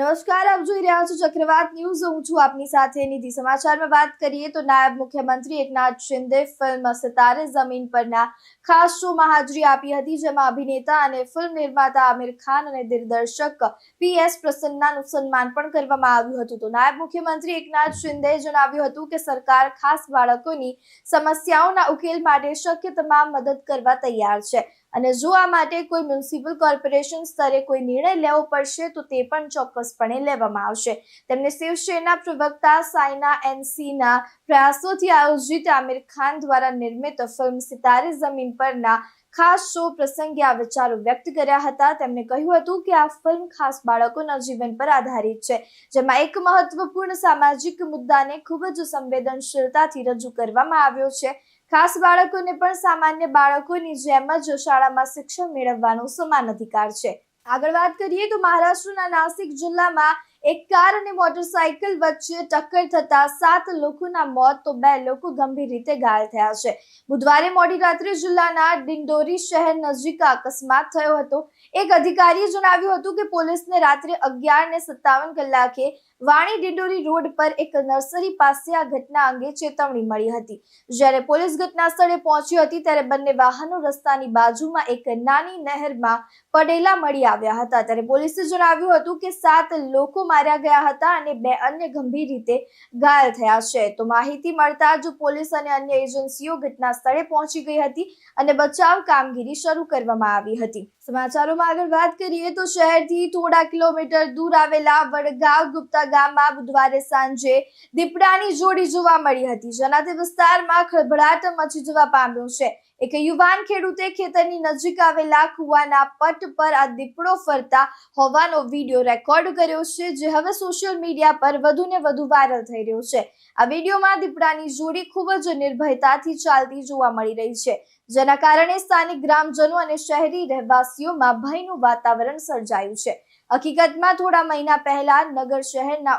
નમસ્કાર, આપ જોઈ રહ્યા છો ચક્રવાત ન્યૂઝ. હું છું આપની સાથે નિધિ સમાચારમાં વાત કરીએ તો નાયબ મુખ્યમંત્રી એકનાથ શિંદે ફિલ્મ સિતારે જમીન પરના ખાસ શોમાં હાજરી આપી હતી, જેમાં અભિનેતા અને ફિલ્મ નિર્માતા આમિર ખાન અને દિગ્દર્શક પી એસ પ્રસન્નાનું સન્માન પણ કરવામાં આવ્યું હતું. તો નાયબ મુખ્યમંત્રી એકનાથ શિંદેએ જણાવ્યું હતું કે સરકાર ખાસ બાળકોની સમસ્યાઓના ઉકેલ માટે શક્ય તમામ મદદ કરવા તૈયાર છે. અને જો આ માટે કોઈ મ્યુનિસિપલ કોર્પોરેશન સ્તરે કોઈ નિર્ણય લેવો પડશે, તો તે પણ ચોક્કસપણે લેવામાં આવશે. તેમને શિવસેના પ્રવક્તા સાયના એનસીના પ્રયાસોથી આયોજિત આમિર ખાન દ્વારા નિર્મિત ફિલ્મ સિતારે જમીન પરના ખાસ શો પ્રસંગે આ વિચારો વ્યક્ત કર્યા હતા. તેમણે કહ્યું હતું કે આ ફિલ્મ ખાસ બાળકોના જીવન પર આધારિત છે, જેમાં એક મહત્વપૂર્ણ સામાજિક મુદ્દાને ખૂબ જ સંવેદનશીલતાથી રજૂ કરવામાં આવ્યો છે. ખાસ બાળકોને પણ સામાન્ય બાળકોની જેમ જ શાળામાં શિક્ષણ મેળવવાનો સમાન અધિકાર છે. આગળ વાત કરીએ તો મહારાષ્ટ્રના નાસિક જિલ્લામાં એક કાર અને મોટરસાયકલ વચ્ચે ટક્કર થતા સાત લોકોના મોત તો બે લોકો ગંભીર રીતે ઘાયલ થયા છે. બુધવારે મોડી રાત્રે જિલ્લાના ડિંડોરી શહેર નજીક અકસ્માત થયો હતો. એક અધિકારીએ જણાવ્યું હતું કે પોલીસને રાત્રે અગિયાર ને સત્તાવન કલાકે વાણી ડિંડોરી રોડ પર એક નર્સરી પાસે આ ઘટના અંગે ચેતવણી મળી હતી. જ્યારે પોલીસ ઘટના સ્થળે પહોંચી હતી, ત્યારે બંને વાહનો રસ્તાની બાજુમાં એક નાની નહેરમાં પડેલા મળી આવ્યા હતા. ત્યારે પોલીસે જણાવ્યું હતું કે સાત લોકો માર્યા ગયા હતા અને બે અન્ય ગંભીર રીતે ઘાયલ થયા છે. તો માહિતી મળતા જ પોલીસ અને અન્ય એજન્સીઓ ઘટના સ્થળે પહોંચી ગઈ હતી અને બચાવ કામગીરી શરૂ કરવામાં આવી હતી. સમાચારોમાં આગળ વાત કરીએ તો શહેરથી થોડા કિલોમીટર દૂર આવેલા વડગાવ ગુપ્તા ગામમાં બુધવારે સાંજે દીપડાની જોડી જોવા મળી હતી. જેનાથી વિસ્તારમાં ખળભળાટ મચી જવા પામ્યો છે. એક યુવાન ખેડૂતે ખેતરની નજીક આવેલા કુવાના પટ પર આ દીપડો ફરતા હોવાનો વીડિયો રેકોર્ડ કર્યો છે, જે હવે સોશિયલ મીડિયા પર વધુ ને વધુ વાયરલ થઈ રહ્યો છે. આ વિડીયોમાં દીપડાની જોડી ખૂબ જ નિર્ભયતાથી ચાલતી જોવા મળી રહી છે, જેના કારણે સ્થાનિક ગ્રામજનો અને શહેરી રહેવાસીઓમાં ભયનું વાતાવરણ સર્જાયું છે. હકીકતમાં થોડા મહિના પહેલા નગર શહેરના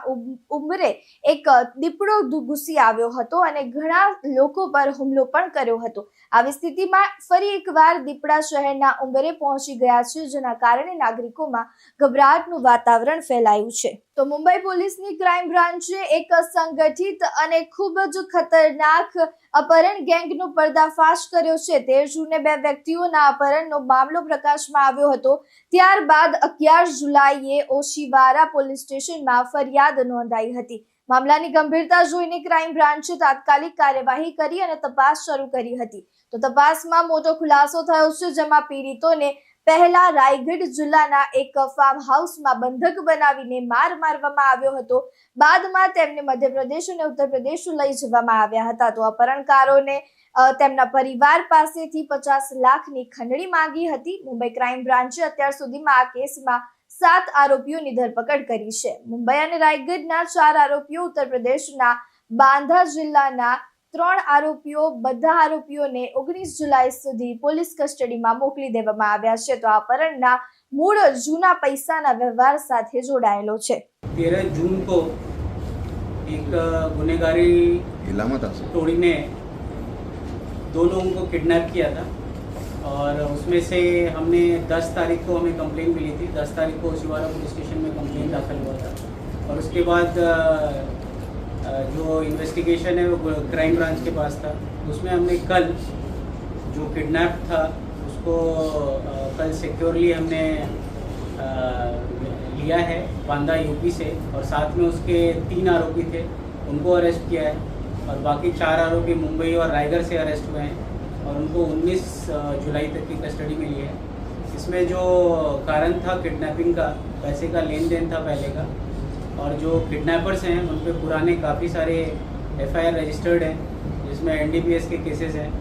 ઉમરે એક દીપડો ઘૂસી આવ્યો હતો અને ઘણા લોકો પર હુમલો પણ કર્યો હતો. આવી સ્થિતિમાં ફરી એકવાર દીપડા શહેરના ઉમરે પહોંચી ગયા છે, જેના કારણે નાગરિકોમાં ગભરાટનું વાતાવરણ ફેલાયું છે. તો મુંબઈ પોલીસની ક્રાઇમ બ્રાન્ચે એક સંગઠિત અને ખૂબ જ ખતરનાક અપહરણ ગેંગનો પર્દાફાશ કર્યો છે. તેર જૂને બે વ્યક્તિઓના અપહરણનો મામલો પ્રકાશમાં આવ્યો હતો. ત્યારબાદ અગિયાર જુલાઈએ ઓશિવારા પોલીસ સ્ટેશનમાં ફરિયાદ નોંધાઈ હતી. મામલાની ગંભીરતા જોઈને ક્રાઇમ બ્રાન્ચે તાત્કાલિક કાર્યવાહી કરી અને તપાસ શરૂ કરી હતી. તો તપાસમાં મોટો ખુલાસો થયો છે, જેમાં પીડિતોને પહેલા રાયગઢ જિલ્લાના એક ફાર્મ હાઉસમાં બંધક બનાવીને માર મારવામાં આવ્યો હતો. બાદમાં તેમને મધ્યપ્રદેશ અને ઉત્તર પ્રદેશ લઈ જવામાં આવ્યા હતા. તો અપહરણકારોને તેમના પરિવાર પાસેથી પચાસ લાખની ખંડણી માંગી હતી. મુંબઈ ક્રાઇમ બ્રાન્ચે અત્યાર સુધીમાં આ કેસમાં સાત આરોપીઓની ધરપકડ કરી છે. મુંબઈ અને રાયગઢના ચાર આરોપીઓ ઉત્તર પ્રદેશના બાંધા જિલ્લાના ત્રણ આરોપીઓ બધા આરોપીઓને ઓગણીસ જુલાઈ સુધી પોલીસ કસ્ટડીમાં મોકલી દેવામાં આવ્યા છે. તો આ અપહરણના મૂળ જૂના પૈસાના વ્યવહાર સાથે જોડાયેલો છે. જૂન કો એક ગુનેગારી ટોળીને દો લોગો કિડનેપ કિયા થા और उसमें से हमने 10 तारीख को हमें कंप्लेन मिली थी। 10 तारीख को शिवारा पुलिस स्टेशन में कंप्लेन दाखिल हुआ था। और उसके बाद जो इन्वेस्टिगेशन है, वो क्राइम ब्रांच के पास था। उसमें हमने कल जो किडनैप था, उसको कल सिक्योरली हमने लिया है बांदा यूपी से। और साथ में उसके तीन आरोपी थे, उनको अरेस्ट किया है। और बाकी चार आरोपी मुंबई और रायगढ़ से अरेस्ट हुए हैं। और उनको 19 जुलाई तक की कस्टडी मिली है। इसमें जो कारण था किडनैपिंग का, पैसे का लेन देन था पहले का, और जो किडनैपर्स हैं, उन पर पुराने काफ़ी सारे एफआईआर रजिस्टर्ड हैं, जिसमें एनडीपीएस के केसेस हैं।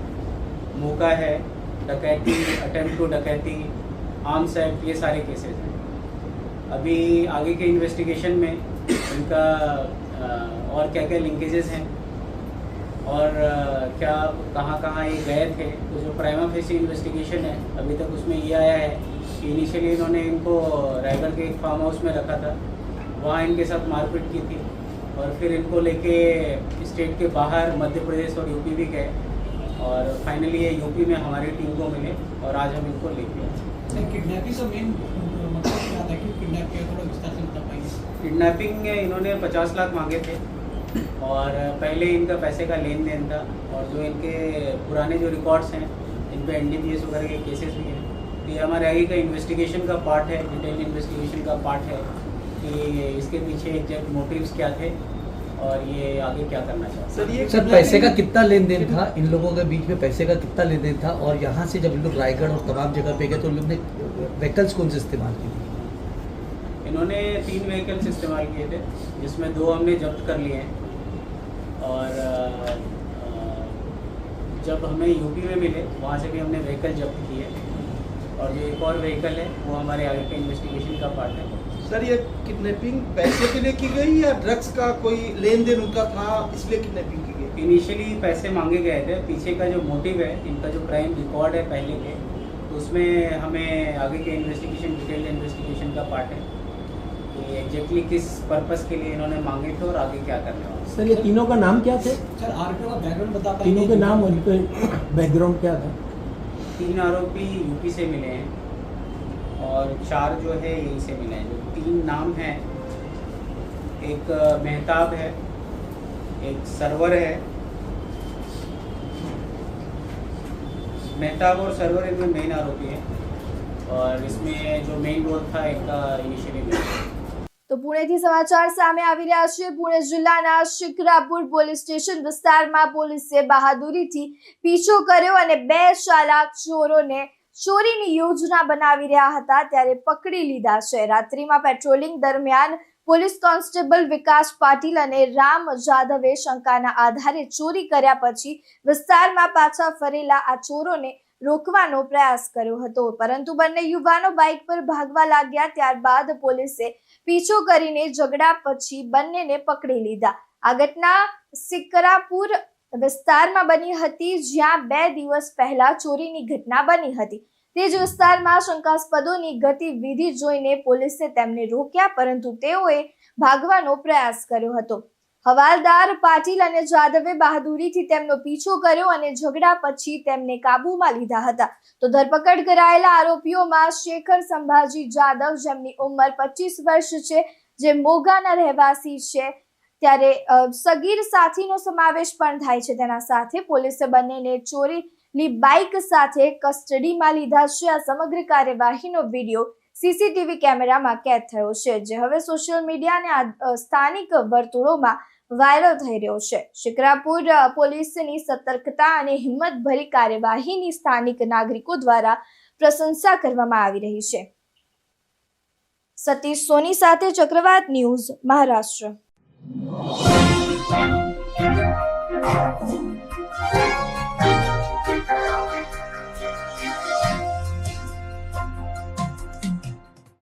मौका है, डकैती, अटेम्प्ट टू डकैती, आर्म्स एक्ट, ये सारे केसेस हैं। अभी आगे के इन्वेस्टिगेशन में इनका और क्या क्या लिंकेजेस हैं और क्या कहाँ कहाँ ये गए थे? तो जो प्राइमा फेसी इन्वेस्टिगेशन है अभी तक उसमें ये आया है कि इनिशियली इन्होंने इनको रायगढ़ के एक फार्म हाउस में रखा था। वहाँ इनके साथ मारपीट की थी और फिर इनको लेके स्टेट के बाहर मध्य प्रदेश और यूपी भी गए और फाइनली ये यूपी में हमारी टीम को मिले और आज हम इनको लेके आए। किडनॅपिंगचा मेन मतलब क्या था की किडनॅप किया थोडं विस्तार से बता पाएँगे किडनैपिंग इन्होंने पचास लाख मांगे थे। और पहले इनका पैसे का लेन देन था और जो इनके पुराने जो रिकॉर्ड्स हैं इन पर एन वगैरह के केसेस भी हैं तो ये हमारे आगे का इन्वेस्टिगेशन का पार्ट है डिटेल इन्वेस्टिगेशन का पार्ट है कि इसके पीछे एग्जैक्ट मोटिव्स क्या थे और ये आगे क्या करना चाहते सर ये सर पैसे का कितना लेन देन था? इन लोगों के बीच में पैसे का कितना लेन देन था? और यहाँ से जब इन लोग रायगढ़ और तमाम जगह पे गए तो उन लोग ने व्हीकल्स कौन से इस्तेमाल किए? इन्होंने तीन व्हीकल्स इस्तेमाल किए थे जिसमें दो हमने जब्त कर लिए हैं। और जब हमें यूपी में मिले वहाँ से भी हमने व्हीकल जब्त किए और जो एक और व्हीकल है वो हमारे आगे के इन्वेस्टिगेशन का पार्ट है। सर ये किडनैपिंग पैसे के लिए की गई या ड्रग्स का कोई लेन देन उनका था इसलिए किडनैपिंग की गई? इनिशियली पैसे मांगे गए थे। पीछे का जो मोटिव है इनका जो क्राइम रिकॉर्ड है पहले के तो उसमें हमें आगे के इन्वेस्टिगेशन डिटेल इन्वेस्टिगेशन का पार्ट है। कि एग्जैक्टली किस पर्पस के लिए इन्होंने मांगे थे और आगे क्या करने वाले सर ये तीनों का नाम क्या थे? सर आरोपियों का बैकग्राउंड बता तीनों के नाम और इनके बैकग्राउंड क्या था? तीन आरोपी यूपी से मिले हैं और चार जो है यहीं से मिले हैं। जो तीन नाम हैं एक मेहताब है एक सरवर है। मेहताब और सरवर इनमें मेन आरोपी हैं और इसमें जो मेन रोल था इनका इनिशियली તો પુણેથી સમાચાર સામે આવી રહ્યા છે. પુણે જિલ્લાના શિકરાપુર પોલીસ સ્ટેશન વિસ્તારમાં પોલીસે બહાદુરીથી પીછો કર્યો અને બે ચાલાક ચોરોને ચોરીની યોજના બનાવી રહ્યા હતા. ત્યારે પકડી લીધા છે. રાત્રિમાં પેટ્રોલિંગ દરમિયાન પોલીસ કોન્સ્ટેબલ વિકાસ પાટીલ અને રામ જાધવે શંકાના આધારે ચોરી કર્યા પછી વિસ્તારમાં પાછા ફરેલા આ ચોરોને રોકવાનો પ્રયાસ કર્યો હતો. પરંતુ બંને યુવાનો બાઇક પર ભાગવા લાગ્યા ત્યારબાદ પોલીસે પીછો કરીને ઝઘડા પછી બંનેને પકડી લીધા. આ ઘટના સિકરાપુર વિસ્તારમાં બની હતી, જ્યાં બે દિવસ પહેલા ચોરીની ઘટના બની હતી. તે જ વિસ્તારમાં શંકાસ્પદોની ગતિવિધિ જોઈને પોલીસે તેમને રોક્યા, પરંતુ તેઓએ ભાગવાનો પ્રયાસ કર્યો હતો. હવાલદાર પાટીલ અને જાદવે બહાદુરીથી તેમનો પીછો કર્યો અને ઝઘડા પછી તેમને કાબૂમાં લીધા હતા. તો ધરપકડ કરાયેલા આરોપીઓમાં શેખર સંભાજી જાદવ જેમની ઉંમર પચીસ વર્ષ છે, જે મોગાના રહેવાસી છે. ત્યારે સગીર સાથીનો સમાવેશ પણ થાય છે. તેના સાથે પોલીસે બંનેને ચોરીની બાઇક સાથે કસ્ટડીમાં લીધા છે. આ સમગ્ર કાર્યવાહીનો વીડિયો સીસીટીવી કેમેરામાં કેદ થયો છે. જે હવે સોશિયલ મીડિયા અને સ્થાનિક વર્તુળોમાં વાયરલ થઈ રહ્યો છે. શિકરાપુર પોલીસની સતર્કતા અને હિંમતભરી કાર્યવાહીની સ્થાનિક નાગરિકો દ્વારા પ્રશંસા કરવામાં આવી રહી છે. સતીશ સોની સાથે ચક્રવાત ન્યૂઝ, મહારાષ્ટ્ર.